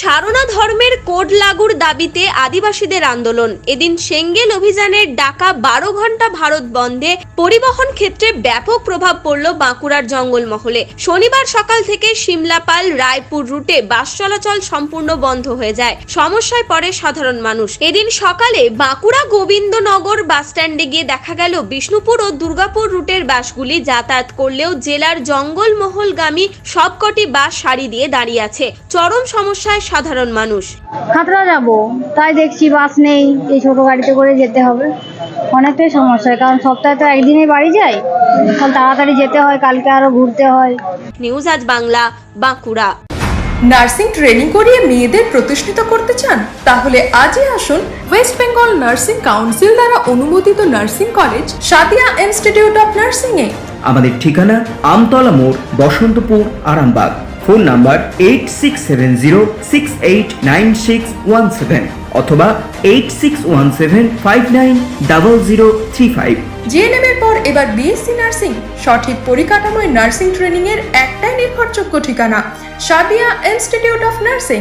সারনা ধর্মের কোড লাগুর দাবিতে আদিবাসীদের আন্দোলন। এদিন সেঙ্গেল অভিযানের ডাকা বারো ঘণ্টা ভারত বন্ধে পরিবহন ক্ষেত্রে ব্যাপক প্রভাব পড়ল বাঁকুড়ার জঙ্গলমহলে। শনিবার সকাল থেকে সিমলাপাল রায়পুর রুটে বাস চলাচল সম্পূর্ণ বন্ধ হয়ে যায়। সমস্যায় পড়ে সাধারণ মানুষ। এদিন সকালে বাঁকুড়া গোবিন্দনগর বাস স্ট্যান্ডে গিয়ে দেখা গেল বিষ্ণুপুর ও দুর্গাপুর রুটের বাসগুলি যাতায়াত করলেও জেলার জঙ্গলমহলগামী সবকটি বাস সারি দিয়ে দাঁড়িয়ে আছে। চরম সমস্যায় সাধারণ মানুষ। খাতড়া যাব তাই দেখছি বাস নেই এই ছোট গাড়িতে করে যেতে হবে। অনেকটাই সমস্যা হয় কারণ সপ্তাহে তো একদিনে বাড়ি যাই তাহলে তাড়াতাড়ি যেতে হয় কালকে আরও ঘুরতে হয়। নিউজ আজ বাংলা বাঁকুড়া। নার্সিং ট্রেনিং করিয়ে মেয়েদের প্রতিষ্ঠিত করতে চান? তাহলে আজই আসুন ওয়েস্ট বেঙ্গল নার্সিং কাউন্সিল দ্বারা অনুমোদিত nursing college Sadia institute of nursing এ আমাদের ঠিকানা আমতলা মোড় Basantapur Arambagh. Phone number eight six seven zero six eight nine six one seven অথবা eight six one seven five nine double zero three five GNM এর পর এবার BSc nursing সঠিক পরিকাঠামোয় nursing training এর একটাই নির্ভরযোগ্য ঠিকানা সাদিয়া ইনস্টিটিউট অফ নার্সিং